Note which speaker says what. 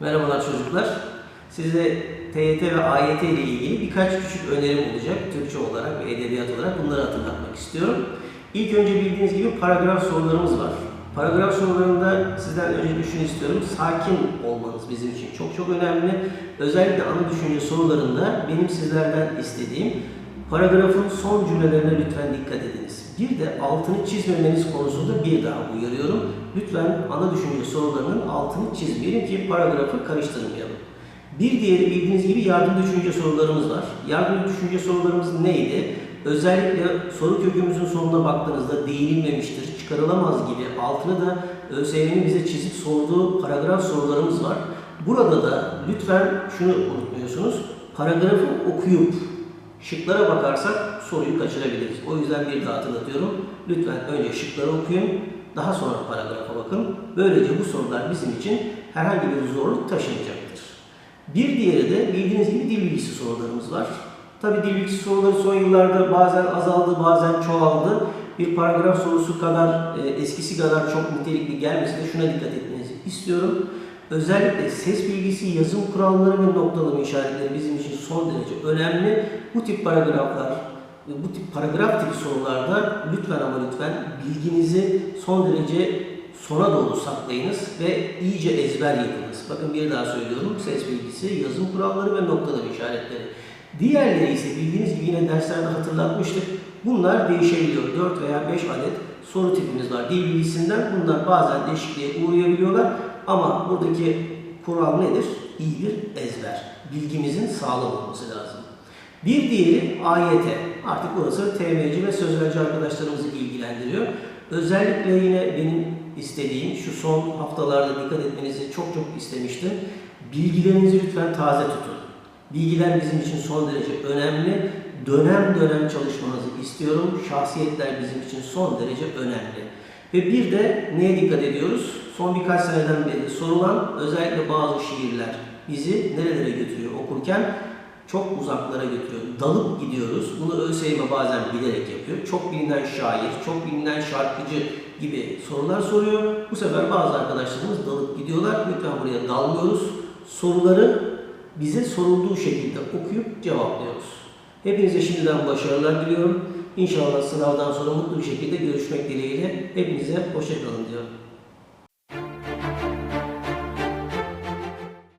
Speaker 1: Merhabalar çocuklar. Size TYT ve AYT ile ilgili birkaç küçük önerim olacak. Türkçe olarak ve edebiyat olarak bunları hatırlatmak istiyorum. İlk önce bildiğiniz gibi paragraf sorularımız var. Paragraf sorularında sizden önce şunu istiyorum. Sakin olmanız bizim için çok çok önemli. Özellikle ana düşünce sorularında benim sizlerden istediğim paragrafın son cümlelerine lütfen dikkat ediniz. Bir de altını çizmemeniz konusunda bir daha uyarıyorum. Lütfen ana düşünce sorularının altını çizmeyelim ki paragrafı karıştırmayalım. Bir diğeri bildiğiniz gibi yardım düşünce sorularımız var. Yardım düşünce sorularımız neydi? Özellikle soru kökümüzün sonuna baktığınızda değinilmemiştir, çıkarılamaz gibi altını da ÖSYM'nin bize çizip sorduğu paragraf sorularımız var. Burada da lütfen şunu unutmuyorsunuz. Paragrafı okuyup şıklara bakarsak soruyu kaçırabiliriz. O yüzden bir daha hatırlatıyorum. Lütfen önce şıkları okuyun, daha sonra paragrafa bakın. Böylece bu sorular bizim için herhangi bir zorluk taşımayacaktır. Bir diğeri de bildiğiniz gibi dil bilgisi sorularımız var. Tabi dil bilgisi soruları son yıllarda bazen azaldı, bazen çoğaldı. Bir paragraf sorusu kadar, e, eskisi kadar çok nitelikli gelmese de şuna dikkat etmenizi istiyorum. Özellikle ses bilgisi, yazım kuralları ve noktalama işaretleri bizim için son derece önemli. Bu tip paragraflar, bu tip paragraf tipi sorularda lütfen ama lütfen bilginizi son derece sona doğru saklayınız ve iyice ezber yapınız. Bakın bir daha söylüyorum. Ses bilgisi, yazım kuralları ve noktalama işaretleri. Diğerleri ise bildiğiniz gibi yine derslerde hatırlatmıştık. Bunlar değişebiliyor. 4 veya 5 adet soru tipimiz var. Dil bilgisinden bunlar bazen değişikliğe uğrayabiliyorlar. Ama buradaki kural nedir? İyi bir ezber. Bilgimizin sağlam olması lazım. Bir diğeri AYT. Artık burası TMC ve sözlerci arkadaşlarımızı ilgilendiriyor. Özellikle yine benim istediğim şu son haftalarda dikkat etmenizi çok çok istemiştim. Bilgilerinizi lütfen taze tutun. Bilgiler bizim için son derece önemli. Dönem dönem çalışmanızı istiyorum. Şahsiyetler bizim için son derece önemli. Ve bir de neye dikkat ediyoruz? Son birkaç seneden beri sorulan özellikle bazı şiirler bizi nerelere götürüyor okurken çok uzaklara götürüyor. Dalıp gidiyoruz. Bunu ÖSYM bazen bilerek yapıyor. Çok bilinen şair, çok bilinen şarkıcı gibi sorular soruyor. Bu sefer bazı arkadaşlarımız dalıp gidiyorlar. Lütfen buraya dalmıyoruz. Soruları bize sorulduğu şekilde okuyup cevaplıyoruz. Hepinize şimdiden başarılar diliyorum. İnşallah sınavdan sonra mutlu bir şekilde görüşmek dileğiyle. Hepinize hoşçakalın diyorum.